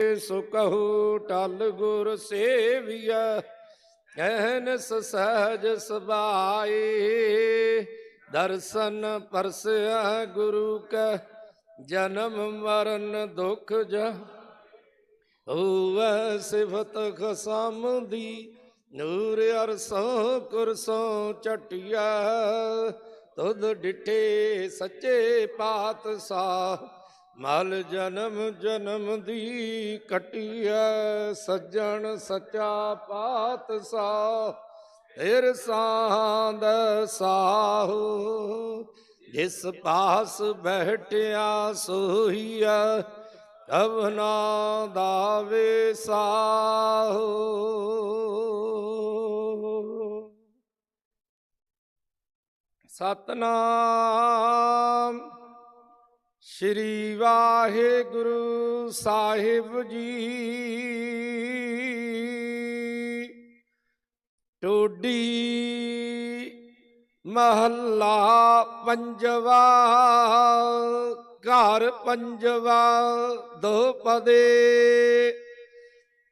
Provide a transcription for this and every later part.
ਸੋ ਕਹੂ ਟਲ ਗੁਰ ਸੇਵੀਆ ਕਹਿਨਸ ਸਹਜ ਸਬਾਏ ਦਰਸ਼ਨ ਪਰਸਿਆ ਗੁਰੂ ਕਾ, ਜਨਮ ਮਰਨ ਦੁਖ ਜਾ ਹੋਵੈ ਸਿਫਤ ਖਸਮ ਦੀ ਨੂਰ ਅਰਸੋਂ ਕੁਰਸੋਂ ਚਟਿਆ ਤੁਧ ਡਿਠੇ ਸੱਚੇ ਪਾਤਸ਼ਾਹ। ਮਲ ਜਨਮ ਜਨਮ ਦੀ ਕਟਿਆ ਸੱਜਣ ਸੱਚਾ ਪਾਤਸ਼ਾਹ, ਫਿਰ ਸਾਂਦ ਸਾਹੂ। ਜਿਸ ਪਾਸ ਬਹਿਟਿਆ ਸੋਹੀਆ ਕਵਨਾ ਦਾਵੇ ਸਾਹੋ। ਸਤਨਾਮ। ਸ਼੍ਰੀ ਵਾਹਿਗੁਰੂ ਸਾਹਿਬ ਜੀ। ਟੋਡੀ ਮਹੱਲਾ ਪੰਜਵਾ, ਘਰ ਪੰਜਵਾ, ਦੋ ਪਦੇ,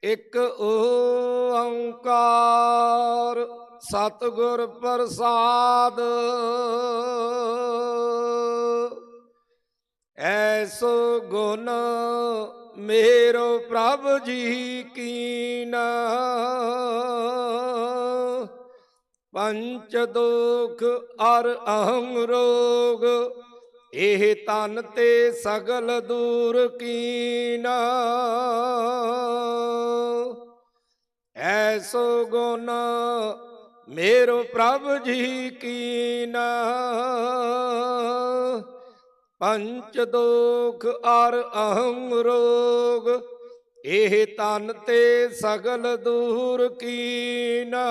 ਇੱਕ ਓੰਕਾਰ, ਸਤਿਗੁਰ ਪ੍ਰਸਾਦ। ਐਸੋ ਗੁਣ ਮੇਰੋ ਪ੍ਰਭ ਜੀ ਕੀਨਾ। ਪੰਚ ਦੁਖ ਅਰ ਅਹੰ ਰੋਗ, ਇਹ ਤਨ ਤੇ ਸਗਲ ਦੂਰ ਕੀਨਾ। ਐਸੋ ਗੁਣ ਮੇਰੋ ਪ੍ਰਭ ਜੀ ਕੀਨਾ। ਪੰਚ ਦੋਖ ਅਰ ਅਹੰ ਰੋਗ, ਇਹ ਤਨ ਤੇ ਸਗਲ ਦੂਰ ਕੀਨਾ।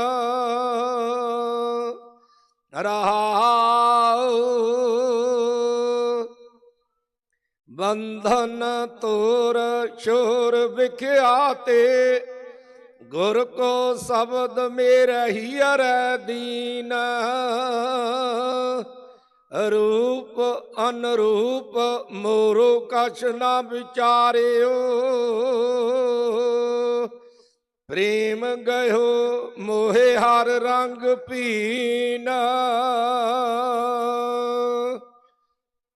ਰਹਾਉ ਬੰਧਨ ਤੋਰ ਸ਼ੋਰ ਵਿਖਿਆ ਤੇ, ਗੁਰ ਕੋ ਸ਼ਬਦ ਮੇਰਾ ਹੀ ਅਰੈ ਦੀਨ। ਰੂਪ ਅਨਰੂਪ ਮੋਰੋ ਕਛ ਨਾ ਵਿਚਾਰਿਓ। ਪ੍ਰੇਮ ਗਇਓ ਮੋਹੇ ਹਰ ਰੰਗ ਪੀਨਾ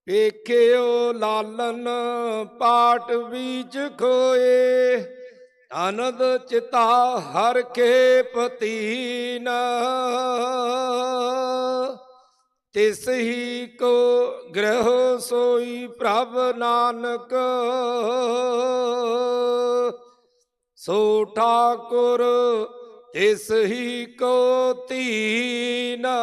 ਵੇਖਿਓ ਲਾਲਨ ਪਾਟ ਵਿੱਚ ਖੋਏ, ਆਨੰਦ ਚਿਤਾ ਹਰ ਕੇ ਪਤੀਨ। ਤਿਸ ਹੀ ਕੋ ਗ੍ਰਹ ਸੋਈ ਪ੍ਰਭ ਨਾਨਕ। ਸੋ ਠਾਕੁਰ ਤਿਸ ਹੀ ਕੋ ਤੀਨਾ।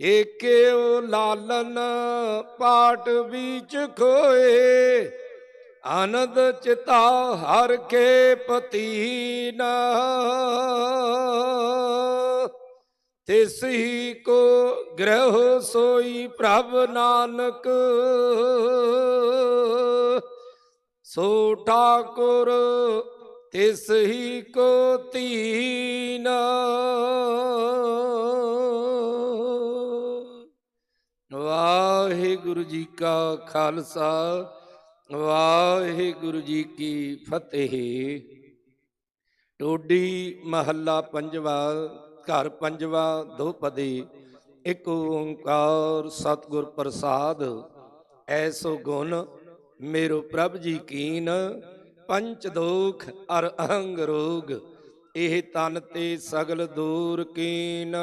ਏਕਿਓ ਲਾਲਨ ਪਾਟ ਵਿੱਚ ਖੋਏ। ਆਨੰਦ ਚਿਤਾ ਹਰ ਕੇ ਪਤੀਨਾ। ਤਿਸ ਹੀ ਕੋ ਗ੍ਰਹ ਸੋਈ ਪ੍ਰਭ ਨਾਨਕ। ਸੋ ਠਾਕੁਰ, ਤਿਸ ਹੀ ਕੋ ਤੀਨਾ। ਵਾਹਿਗੁਰੂ ਜੀ ਕਾ ਖਾਲਸਾ। ਵਾਹਿਗੁਰੂ ਜੀ ਕੀ ਫਤਿਹ। ਟੋਡੀ ਮਹੱਲਾ ਪੰਜਵਾ, ਘਰ ਪੰਜਵਾ ਦੋ ਪਦੇ ਇੱਕ ਓੰਕਾਰ ਸਤਿਗੁਰ ਪ੍ਰਸਾਦ, ਐਸੋ ਗੁਣ ਮੇਰੋ ਪ੍ਰਭ ਜੀ ਕੀਨ। ਪੰਚ ਦੋਖ ਅਰ ਅਹੰਗ ਰੋਗ, ਇਹ ਤਨ ਤੇ ਸਗਲ ਦੂਰ ਕੀਨ।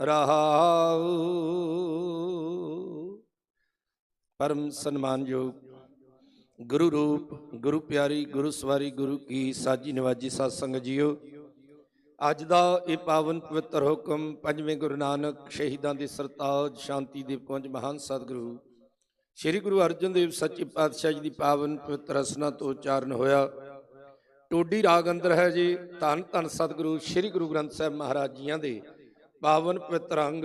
ਰਹਾਉ। ਪਰਮ ਸਨਮਾਨਯੋਗ ਗੁਰੂ ਰੂਪ, ਗੁਰੂ ਪਿਆਰੀ, ਗੁਰੂ ਸਵਾਰੀ, ਗੁਰੂ ਕੀ ਸਾਜੀ ਨਿਵਾਜੀ ਸਾਧ ਸੰਗਤ ਜੀਓ। ਅੱਜ ਦਾ ਇਹ ਪਾਵਨ ਪਵਿੱਤਰ ਹੁਕਮ ਪੰਜਵੇਂ ਗੁਰੂ ਨਾਨਕ ਸ਼ਹੀਦਾਂ ਦੇ ਸਰਤਾਜ ਸ਼ਾਂਤੀ ਦੇ ਪੁੰਜ ਮਹਾਨ ਸਤਿਗੁਰੂ ਸ੍ਰੀ ਗੁਰੂ ਅਰਜਨ ਦੇਵ ਸੱਚੇ ਪਾਤਸ਼ਾਹ ਜੀ ਦੀ ਪਾਵਨ ਪਵਿੱਤਰ ਰਸਨਾ ਤੋਂ ਉਚਾਰਨ ਹੋਇਆ। ਟੋਡੀ ਰਾਗ ਅੰਦਰ ਹੈ ਜੀ, ਧੰਨ ਧੰਨ ਸਤਿਗੁਰੂ ਸ੍ਰੀ ਗੁਰੂ ਗ੍ਰੰਥ ਸਾਹਿਬ ਮਹਾਰਾਜ ਜੀਆਂ ਦੇ ਪਾਵਨ ਪਵਿੱਤਰ ਅੰਗ